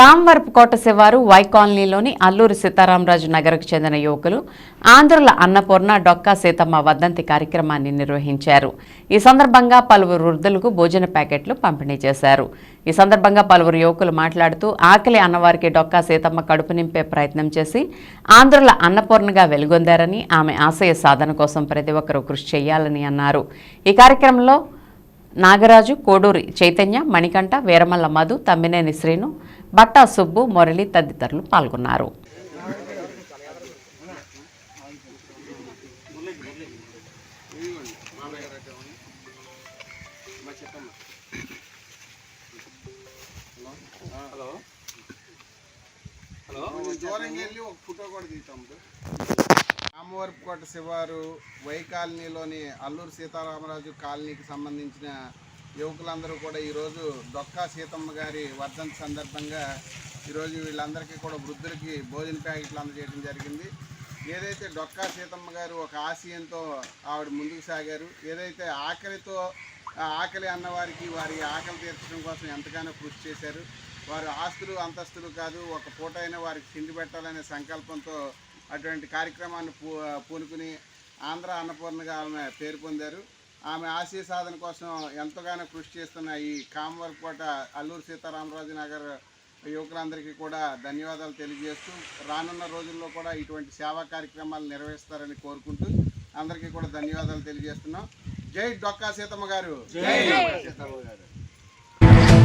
కాంవరపుకోట శివారు వై కాలనీలోని అల్లూరి సీతారామరాజు నగర్కు చెందిన యువకులు ఆంధ్రుల అన్నపూర్ణ డొక్కా సీతమ్మ వద్దంతి కార్యక్రమాన్ని నిర్వహించారు. ఈ సందర్భంగా పలువురు వృద్ధులకు భోజన ప్యాకెట్లు పంపిణీ చేశారు. ఈ సందర్భంగా పలువురు యువకులు మాట్లాడుతూ ఆకలి అన్నవారికి డొక్కా సీతమ్మ కడుపు నింపే ప్రయత్నం చేసి ఆంధ్రుల అన్నపూర్ణగా వెలుగొందారని ఆమె ఆశయ సాధన కోసం ప్రతి ఒక్కరూ కృషి చేయాలని అన్నారు. ఈ కార్యక్రమంలో నాగరాజు కోడూరి చైతన్య మణికంఠ వీరమల్ల మధు తమ్మినేని శ్రీను బట్టా సుబ్బు మురళి తదితరులు పాల్గొన్నారు. వెళ్ళి ఒక ఫోటో కూడా తీస్తాం రామవరపుకోట శివారు వై కాలనీలోని అల్లూరు సీతారామరాజు కాలనీకి సంబంధించిన యువకులందరూ కూడా ఈరోజు డొక్కా సీతమ్మ గారి వర్ధంతి సందర్భంగా ఈరోజు వీళ్ళందరికీ కూడా వృద్ధులకి భోజన ప్యాకెట్లు అందజేయడం జరిగింది. ఏదైతే డొక్కా సీతమ్మ గారు ఒక ఆశయంతో ఆవిడ ముందుకు సాగారు ఏదైతే ఆకలితో ఆకలి అన్నవారికి వారి ఆకలి తీర్చడం కోసం ఎంతగానో కృషి చేశారు. వారు ఆస్తులు అంతస్తులు కాదు ఒక పూట అయినా వారికి తిండి పెట్టాలనే సంకల్పంతో అటువంటి కార్యక్రమాన్ని పూ పూనుకుని ఆంధ్ర అన్నపూర్ణగా ఆమె పేరు పొందారు. ఆమె ఆశయ సాధన కోసం ఎంతగానో కృషి చేస్తున్న ఈ కామవరకోట అల్లూరు సీతారామరాజు నగర్ యువకులందరికీ కూడా ధన్యవాదాలు తెలియజేస్తూ రానున్న రోజుల్లో కూడా ఇటువంటి సేవా కార్యక్రమాలు నిర్వహిస్తారని కోరుకుంటూ అందరికీ కూడా ధన్యవాదాలు తెలియజేస్తున్నాం. జై డొక్కా సీతమ్మ గారు. జై. సీతమ్మ గారు.